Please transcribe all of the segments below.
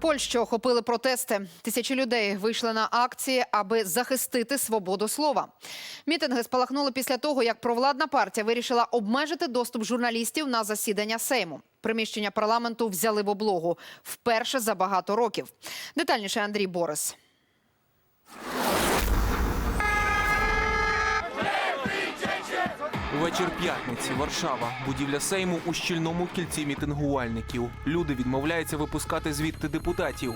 Польщу охопили протести. Тисячі людей вийшли на акції, аби захистити свободу слова. Мітинги спалахнули після того, як провладна партія вирішила обмежити доступ журналістів на засідання Сейму. Приміщення парламенту взяли в облогу вперше за багато років. Детальніше Андрій Борис. Увечір п'ятниці, Варшава, будівля Сейму у щільному кільці мітингувальників. Люди відмовляються випускати звідти депутатів.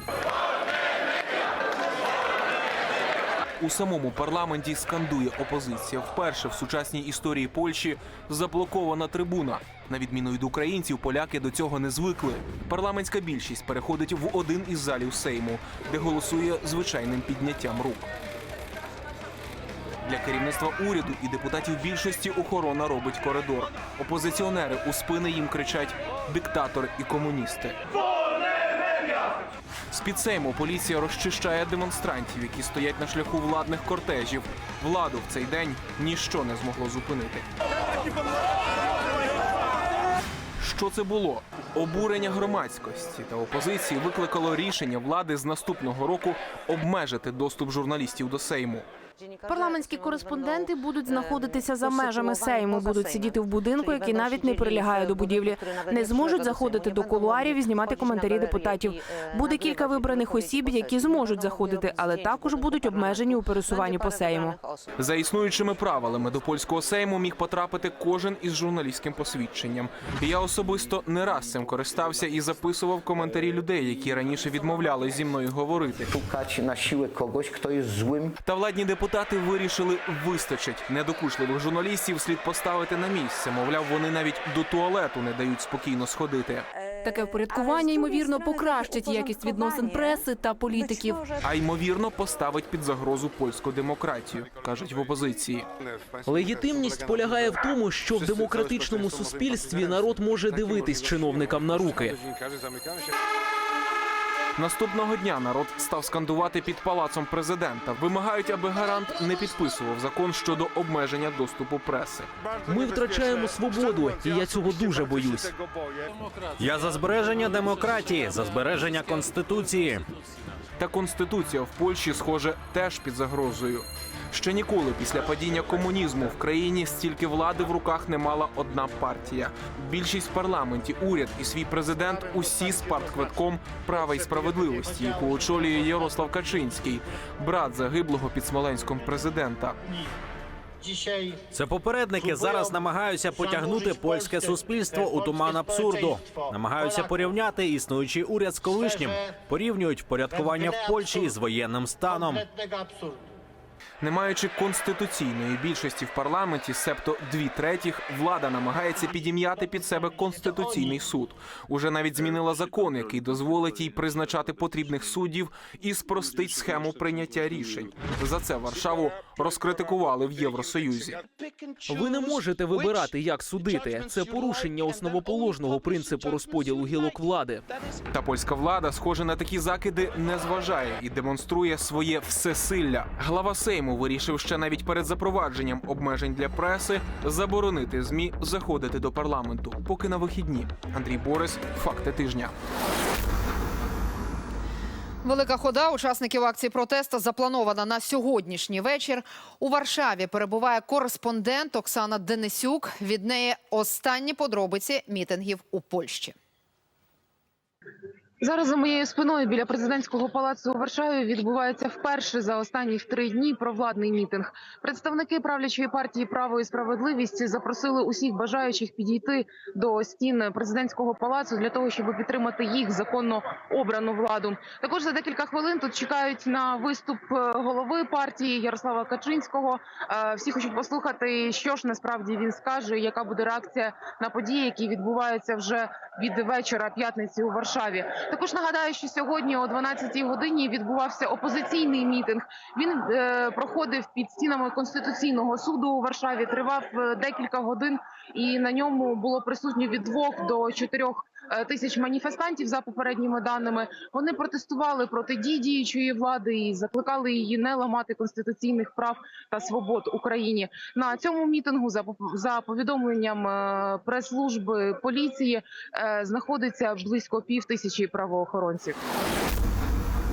У самому парламенті скандує опозиція. Вперше в сучасній історії Польщі заблокована трибуна. На відміну від українців, поляки до цього не звикли. Парламентська більшість переходить в один із залів Сейму, де голосує звичайним підняттям рук. Для керівництва уряду і депутатів більшості охорона робить коридор. Опозиціонери у спини їм кричать диктатори і комуністи. З-під Сейму поліція розчищає демонстрантів, які стоять на шляху владних кортежів. Владу в цей день ніщо не змогло зупинити. Що це було? Обурення громадськості та опозиції викликало рішення влади з наступного року обмежити доступ журналістів до Сейму. Парламентські кореспонденти будуть знаходитися за межами Сейму, будуть сидіти в будинку, який навіть не прилягає до будівлі. Не зможуть заходити до кулуарів і знімати коментарі депутатів. Буде кілька вибраних осіб, які зможуть заходити, але також будуть обмежені у пересуванні по Сейму. За існуючими правилами до польського сейму міг потрапити кожен із журналістським посвідченням. Я особисто не раз цим користався і записував коментарі людей, які раніше відмовляли зі мною говорити. szukać na siłę kogoś, kto jest złym Та владні депутати вирішили вистачить недокучливих журналістів слід поставити на місце. Мовляв, вони навіть до туалету не дають спокійно сходити. Таке впорядкування ймовірно покращить якість відносин преси та політиків. А ймовірно поставить під загрозу польську демократію, кажуть в опозиції. Легітимність полягає в тому, що в демократичному суспільстві народ може дивитись чиновникам на руки. Наступного дня народ став скандувати під палацом президента. Вимагають, аби гарант не підписував закон щодо обмеження доступу преси. Ми втрачаємо свободу, і я цього дуже боюсь. Я за збереження демократії, за збереження конституції. Та конституція в Польщі, схоже, теж під загрозою. Ще ніколи після падіння комунізму в країні стільки влади в руках не мала одна партія. Більшість в парламенті, уряд і свій президент усі з партквитком права і справедливості, яку очолює Ярослав Качинський, брат загиблого під Смоленськом президента. Це попередники зараз намагаються потягнути польське суспільство у туман абсурду. Намагаються порівняти існуючий уряд з колишнім. Порівнюють впорядкування в Польщі з воєнним станом. Не маючи конституційної більшості в парламенті, себто дві третіх, влада намагається підім'яти під себе конституційний суд. Уже навіть змінила закон, який дозволить їй призначати потрібних суддів і спростить схему прийняття рішень. За це Варшаву розкритикували в Євросоюзі. Ви не можете вибирати, як судити. Це порушення основоположного принципу розподілу гілок влади. Та польська влада, схоже на такі закиди, не зважає і демонструє своє всесилля. Глава Сейму вирішив ще навіть перед запровадженням обмежень для преси заборонити змі заходити до парламенту. Поки на вихідні. Андрій Борис, факти тижня. Велика хода учасників акції протесту запланована на сьогоднішній вечір. У Варшаві перебуває кореспондент Оксана Денисюк. Від неї останні подробиці мітингів у Польщі. Зараз за моєю спиною біля президентського палацу у Варшаві відбувається вперше за останні три дні провладний мітинг. Представники правлячої партії Право і справедливість запросили усіх бажаючих підійти до стін президентського палацу для того, щоб підтримати їх законно обрану владу. Також за декілька хвилин тут чекають на виступ е, голови партії Ярослава Качинського. Е, Всі хочуть послухати, що ж насправді він скаже, яка буде реакція на події, які відбуваються вже від вечора п'ятниці у Варшаві. Також нагадаю, що сьогодні о 12-й годині відбувався опозиційний мітинг. Він е, проходив під стінами конституційного суду у Варшаві. Тривав е, декілька годин, і на ньому було присутньо від двох до чотирьох тисяч маніфестантів за попередніми даними. Вони протестували проти дій діючої влади і закликали її не ламати конституційних прав та свобод Україні. На цьому мітингу за повідомленням е, прес-служби поліції е, знаходиться близько пів тисячі правоохоронців.